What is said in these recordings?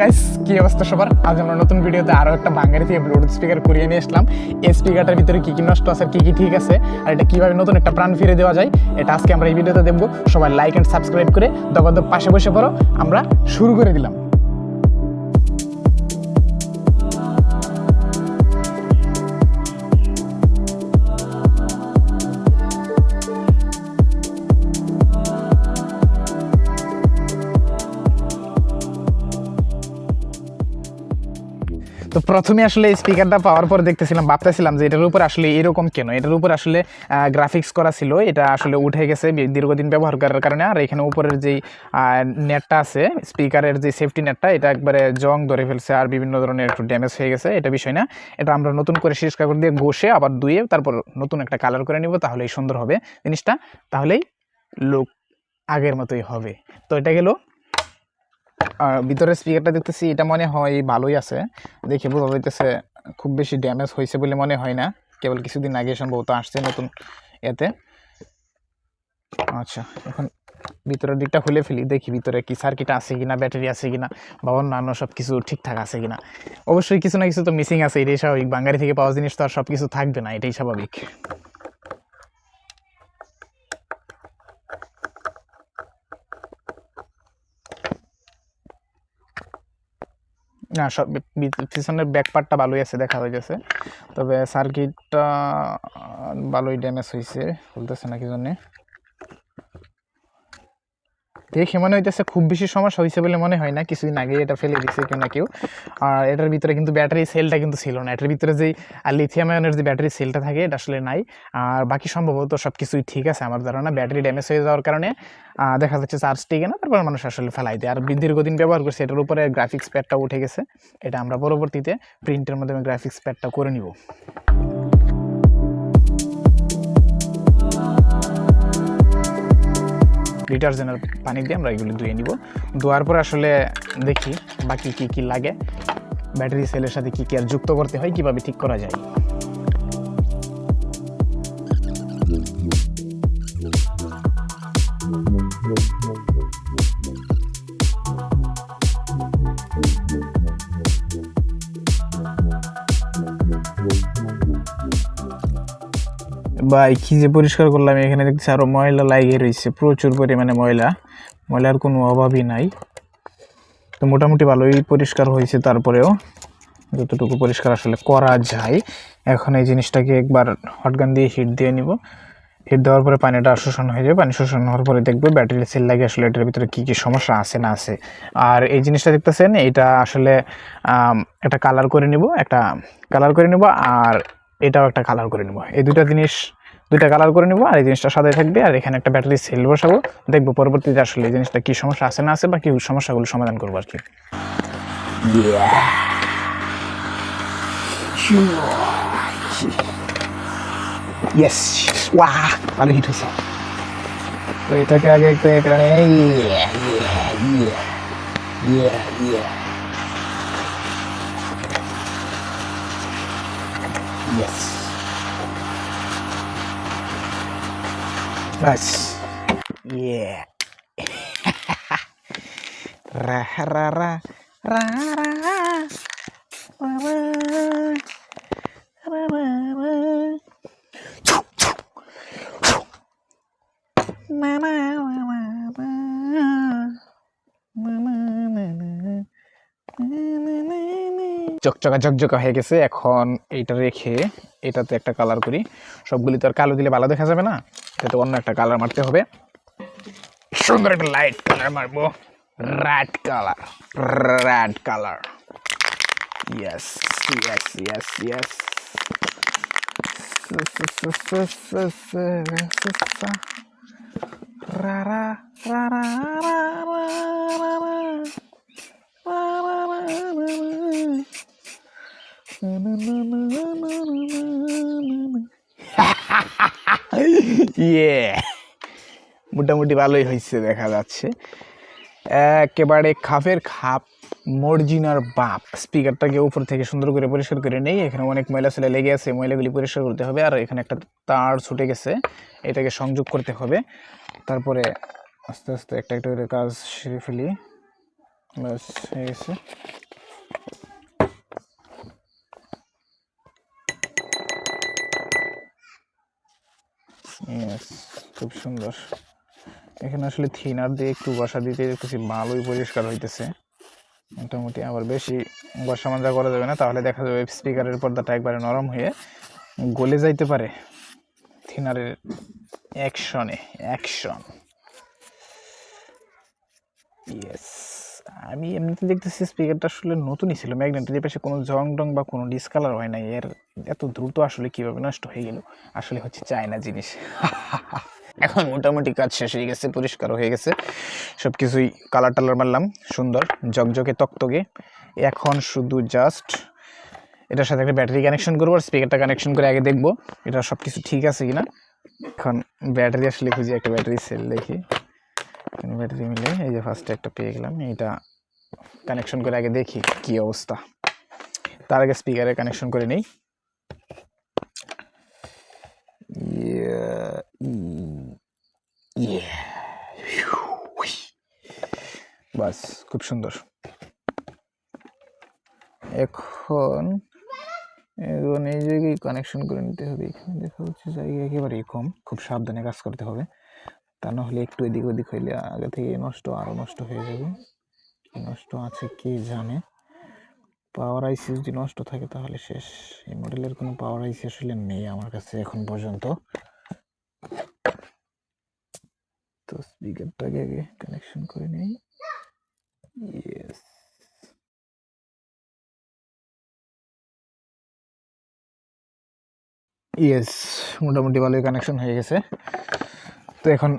Guys কি অবস্থা সবার? আজ আমরা নতুন ভিডিওতে আরও একটা বাঙালি থেকে ব্লুটুথ স্পিকার করিয়ে নিয়ে আসলাম। এই স্পিকারটার ভিতরে কি কি নষ্ট আছে, কী কি ঠিক আছে, আর এটা কীভাবে নতুন একটা প্রাণ ফিরে দেওয়া যায়, এটা আজকে আমরা এই ভিডিওতে দেখব। সবাই লাইক এন্ড সাবস্ক্রাইব করে দবাদব পাশে বসে পড়ো। আমরা শুরু করে দিলাম। তো প্রথমে আসলে এই স্পিকারটা পাওয়ার পর দেখতেছিলাম, ভাবতেছিলাম যে এটার উপর আসলে এরকম কেন? এটার উপর আসলে গ্রাফিক্স করা ছিল, এটা আসলে উঠে গেছে দীর্ঘদিন ব্যবহার করার কারণে। আর এখানে উপরের যেই নেটটা আছে স্পিকারের যে সেফটি নেটটা এটা একবারে জং ধরে ফেলছে আর বিভিন্ন ধরনের একটু ড্যামেজ হয়ে গেছে, এটা বিষয় না। এটা আমরা নতুন করে শেষ করে দিয়ে ঘষে আবার ধুয়ে তারপর নতুন একটা কালার করে নিব, তাহলেই সুন্দর হবে জিনিসটা। তাহলেই লুক আগের মতোই হবে। তো এটা গেল ভিতরের স্পিকারটা দেখতেছি, এটা মনে হয় ভালোই আছে। দেখে বোঝা যাইতেছে খুব বেশি ড্যামেজ হয়েছে বলে মনে হয় না। কেবল কিছুদিন আগে সম্ভবত আসছে নতুন এতে। আচ্ছা এখন ভিতরের দিকটা খুলে ফেলি, দেখি ভিতরে কি সার্কিট আছে কিনা ব্যাটারি আছে কিনা, বা অন্যান্য সব কিছু ঠিকঠাক আছে কিনা। অবশ্যই কিছু না কিছু তো মিসিং আছে, এটাই স্বাভাবিক। বাঙালি থেকে পাওয়া জিনিস তো আর সব কিছু থাকবে না, এটাই স্বাভাবিক। না, সব পিছনের ব্যাক পার্টটা ভালোই আছে, দেখা হয়ে গেছে তবে সার্কিটটা ভালোই ড্যামেজ হয়েছে খুলতেছে না কি জন্যে দেখে মনে হইতেছে খুব বেশি সমস্যা হয়েছে বলে মনে হয় না, কিছুদিন আগে এটা ফেলে দিছে কেউ না কেউ। আর এটার ভিতরে কিন্তু ব্যাটারি সেলটা কিন্তু ছিল না। এটার ভিতরে যেই লিথিয়াম আয়নের যে ব্যাটারি সেলটা থাকে, এটা আসলে নাই। আর বাকি সম্ভবত সব কিছুই ঠিক আছে আমার ধারণা, ব্যাটারি ড্যামেজ হয়ে যাওয়ার কারণে দেখা যাচ্ছে চার্জ টিকে না, তারপর মানুষ আসলে ফেলাই দেয়। আর দীর্ঘদিন ব্যবহার করছে, এটার উপরে গ্রাফিক্স প্যাডটা উঠে গেছে। এটা আমরা পরবর্তীতে প্রিন্টের মাধ্যমে গ্রাফিক্স প্যাডটা করে নিব। ডিটারজেন্টের পানি দিয়ে আমরা এগুলো ধুয়ে নিব। ধোয়ার পর আসলে দেখি বাকি কি কি লাগে। ব্যাটারি সেলের সাথে কি কি আর যুক্ত করতে হয়, কীভাবে ঠিক করা যায়। ভাই কি যে পরিষ্কার করলাম এখানে দেখছি আরও ময়লা লাগিয়ে রয়েছে, প্রচুর পরিমাণে ময়লা। ময়লার কোনো অভাবই নাই। তো মোটামুটি ভালোই পরিষ্কার হয়েছে তারপরেও। যতটুকু পরিষ্কার আসলে করা যায়। এখন এই জিনিসটাকে একবার হটগান দিয়ে হিট দিয়ে নিব। হিট দেওয়ার পরে পানিটা শোষণ হয়ে যাবে। পানি শোষণ হওয়ার পরে দেখবে ব্যাটারি সেল লাগে আসলে এটার ভিতরে কী কী সমস্যা আছে না আছে। আর এই জিনিসটা দেখতেছেন, এটা আসলে একটা কালার করে নিব, একটা কালার করে নিব আর এটাও একটা কালার করে নিব। এই দুইটা জিনিস দুইটা কালার করে নেব আর এই জিনিসটা সাদাই থাকবে আর এখানে একটা ব্যাটারি সেল বসাবো। দেখব পরবর্তীতে আসলে এই জিনিসটা কি সমস্যা আছে না আছে বা কি সমস্যাগুলো সমাধান করব আর কি। ইয়েস ওয়া ভালো হিট হয়েছে। তো এটাকে আগে একটু এখানে ইয়েস বাস ইয়ে Yes. Nice. Yeah. ra ra ra ra ra. Mama. চকচকা চকচকা হয়ে গেছে, এখন এইটা রেখে এটাতে একটা কালার করি। সবগুলি তো আর কালো দিলে ভালো দেখা যাবে না, এটাতে অন্য একটা কালার মারতে হবে। সুন্দর একটা লাইট কালার মারবো red colour red colour yes yes yes yes ra ra ra ra ra ra ইয়ে মোটামুটি ভালোই হয়েছে, দেখা যাচ্ছে। একেবারে খাপের খাপ, মর্জিনার বাপ। স্পিকারটাকে উপর থেকে সুন্দর করে পরিষ্কার করে নেই, এখানে অনেক ময়লা ছেলে লেগে আছে, ময়লাগুলি পরিষ্কার করতে হবে, আর এখানে একটা তার ছুটে গেছে, এটাকে সংযোগ করতে হবে। তারপরে আস্তে আস্তে একটা একটা করে কাজ সেরে ফেলি। ব্যাস, হয়ে গেছে। Yes, খুব সুন্দর। এখানে আসলে থিনার দিয়ে একটু বসা দিতে দেখতেছি ভালোই পরিষ্কার হইতেছে। মোটামুটি আবার বেশি বসা মাজা করা যাবে না তাহলে দেখা যাবে স্পিকারের পর্দাটা একবারে নরম হয়ে গলে যাইতে পারে। থিনারের অ্যাকশনে অ্যাকশন ইয়েস আমি এমনিতে দেখতেছি স্পিকারটা আসলে নতুনই ছিল। ম্যাগনেটের পাশে কোনো জং টং বা কোনো ডিসকালার হয় নাই। এর এত দ্রুত আসলে কীভাবে নষ্ট হয়ে গেল? আসলে হচ্ছে চায়না জিনিস। এখন মোটামুটি কাজ শেষ হয়ে গেছে, পরিষ্কার হয়ে গেছে। সব কিছুই কালার টালার মারলাম, সুন্দর জকজকে তকতকে। এখন শুধু জাস্ট এটার সাথে একটা ব্যাটারি কানেকশন করব আর স্পিকারটা কানেকশন করে আগে দেখব। এটা সব কিছু ঠিক আছে কিনা? এখন ব্যাটারি আসলে খুঁজি একটা ব্যাটারি সেল দেখি। এখানে ব্যাটারি মিলে এই যে ফার্স্টে একটা পেয়ে গেলাম, এইটা কানেকশন করে আগে দেখি কি অবস্থা। তার আগে স্পিকারে কানেকশন করে নেই। বাস, খুব সুন্দর। এখন এখন এই জায়গায় কানেকশন করে নিতে হবে, এখানে দেখা হচ্ছে জায়গা একেবারেই কম, খুব সাবধানে কাজ করতে হবে। তা না হলে একটু এদিক ওদিক হইলে আগে থেকে নষ্ট আরও নষ্ট হয়ে যাবে। কি নষ্ট আছে কে জানে? পাওয়ার আইসি যদি নষ্ট থাকে তাহলে শেষ। এই মডেলের কোনো পাওয়ার আইসি আসলে নেই আমার কাছে এখন পর্যন্ত। তো স্পিকারটাকে আগে কানেকশন করে নেই। ইয়েস ইয়েস মোটামুটি ভালোই কানেকশন হয়ে গেছে। তো এখন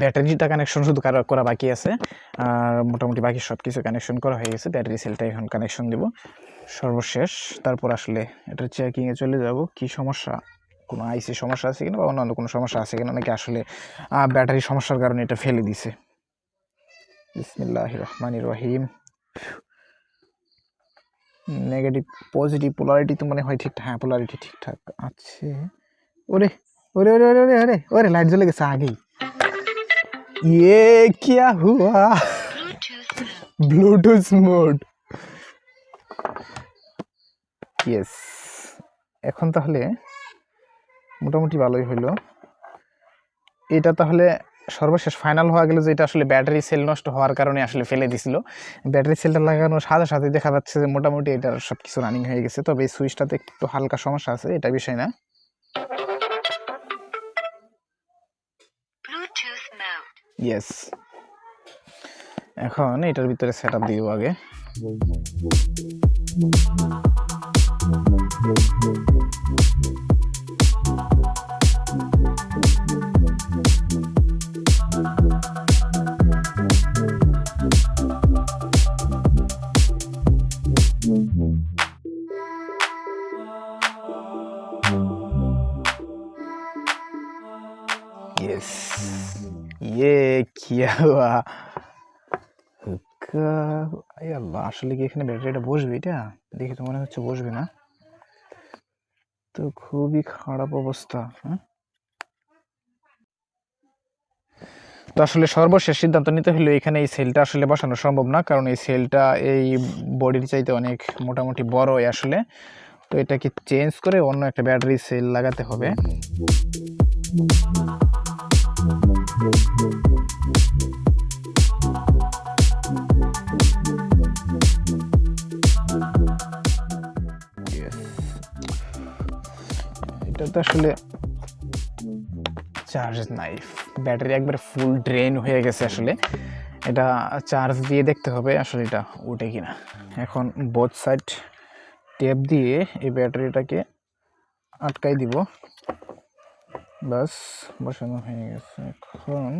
ব্যাটারিটা কানেকশন শুধু কারও বাকি আছে। আর মোটামুটি বাকি সব কিছু কানেকশন করা হয়ে গেছে। ব্যাটারি সেলটা এখন কানেকশন দেব। সর্বশেষ, তারপর আসলে এটা চেকিংয়ে চলে যাব। কি সমস্যা? কোনো আইসি সমস্যা আছে কিনা বা অন্যান্য কোনো সমস্যা আছে কিনা? নাকি আসলে ব্যাটারি সমস্যার কারণে এটা ফেলে দিছে? বিসমিল্লাহ রহমান রহিম। নেগেটিভ পজিটিভ পোলারিটি তো মনে হয় ঠিকঠাক হ্যাঁ পোলারিটি ঠিকঠাক আছে। ওরে! ওরে ওরে ওরে ওরে ওরে লাইট জ্বলে গেছে আগেই। ইয়ে কিয়া হুয়া? ব্লুটুথ মোড ইয়েস এখন তাহলে মোটামুটি ভালোই হইল। এটা তাহলে সর্বশেষ ফাইনাল হওয়া গেল যে এটা আসলে ব্যাটারি সেল নষ্ট হওয়ার কারণে আসলে ফেলে দিছিল। ব্যাটারি সেলটা লাগানোর সাথে সাথে দেখা যাচ্ছে যে মোটামুটি এটার সব কিছু রানিং হয়ে গেছে। তবে এই সুইচটাতে একটু হালকা সমস্যা আছে, এটা বিষয় না। ইয়েস এখন এটার ভিতরে সেট আপ দিব আগে। यस আল্লাহ, আসলে কি এখানে ব্যাটারিটা বসবে এটা? দেখে তো মনে হচ্ছে বসবে না। তো খুবই খারাপ অবস্থা হ্যাঁ? তো আসলে সর্বশেষ সিদ্ধান্ত নিতে হলো এখানে এই সেলটা আসলে বসানো সম্ভব না, কারণ এই সেলটা এই বডির চাইতে অনেক মোটামুটি বড় আসলে। তো এটাকে চেঞ্জ করে অন্য একটা ব্যাটারি সেল লাগাতে হবে। এটা তো আসলে চার্জ নাই। ব্যাটারি একবার ফুল ড্রেন হয়ে গেছে আসলে। এটা চার্জ দিয়ে দেখতে হবে আসলে এটা উঠে কিনা। এখন বোথ সাইড টেপ দিয়ে এই ব্যাটারিটাকে আটকাই দিব। বাস বসানো হয়ে গেছে এখন।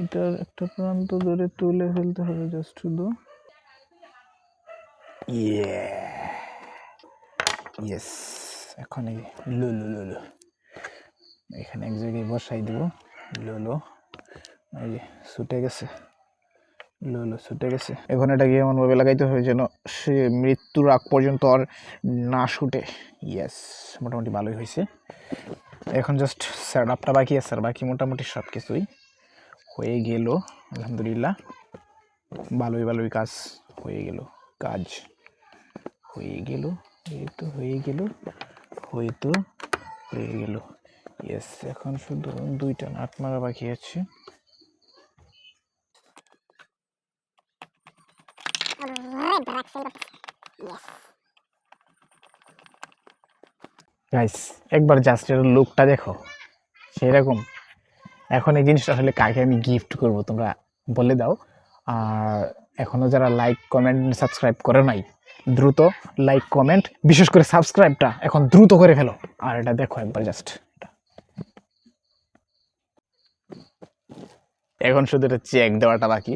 এটার একটা প্রান্ত ধরে তুলে ফেলতে হবে জাস্ট শুধু। ইয়ে ইয়েস এখন এই লুলু লুলু এখানে এক জায়গায় বসাই দেবো। লুলু এই ছুটে গেছে। লুলু ছুটে গেছে। এখন এটাকে এমনভাবে লাগাইতে হবে যেন সে মৃত্যুর আগ পর্যন্ত আর না শুটে ইয়েস মোটামুটি ভালোই হয়েছে। এখন জাস্ট স্যার আপটা বাকি আছে আর বাকি মোটামুটি সব কিছুই হয়ে গেল। আলহামদুলিল্লাহ। ভালোই ভালোই কাজ হয়ে গেল। কাজ হয়ে গেল। এই তো হয়ে গেল। হয়তো হয়ে গেল। ইয়েস এখন শুধু দুইটা নাট মারা বাকি আছে। গাইস একবার জাস্ট এর লুকটা দেখো, সেরকম। এখন এই জিনিসটা আসলে কাকে আমি গিফট করব তোমরা বলে দাও। আর এখনও যারা লাইক কমেন্ট সাবস্ক্রাইব করে নাই, দ্রুত লাইক কমেন্ট বিশেষ করে সাবস্ক্রাইবটা এখন দ্রুত করে ফেলো। আর এটা দেখো একবার জাস্ট এখন শুধু এটা চেক দেওয়াটা বাকি।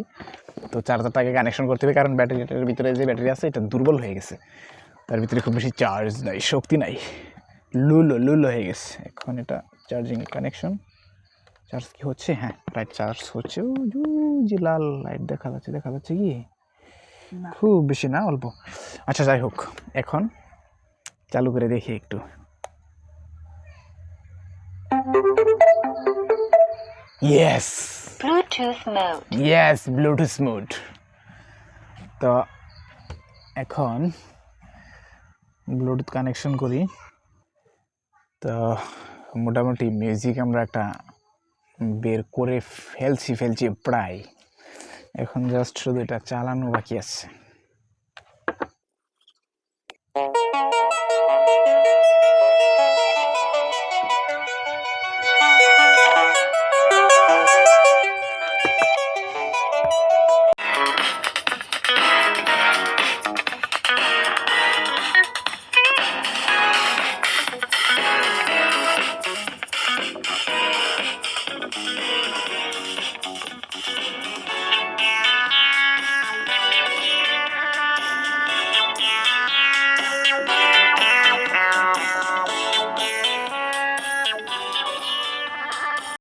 তো চার্জারটাকে কানেকশন করতে হবে, কারণ ব্যাটারিটার ভিতরে যে ব্যাটারি আছে, এটা দুর্বল হয়ে গেছে। তার ভিতরে খুব বেশি চার্জ নাই, শক্তি নাই। লুলো লুলো হয়ে গেছে। এখন এটা চার্জিং কানেকশন চার্জ কি হচ্ছে? হ্যাঁ রাইট চার্জ হচ্ছে। ও জু যে লাল লাইট দেখা যাচ্ছে দেখা যাচ্ছে কি? খুব বেশি না অল্প। আচ্ছা যাই হোক এখন চালু করে দেখি একটু। Yes Bluetooth mode. Yes Bluetooth mode তো এখন ব্লুটুথ কানেকশন করি। তো মোটামুটি মিউজিক আমরা একটা বের করে ফেলছি ফেলছি প্রায়। এখন জাস্ট শুধু এটা চালানো বাকি আছে।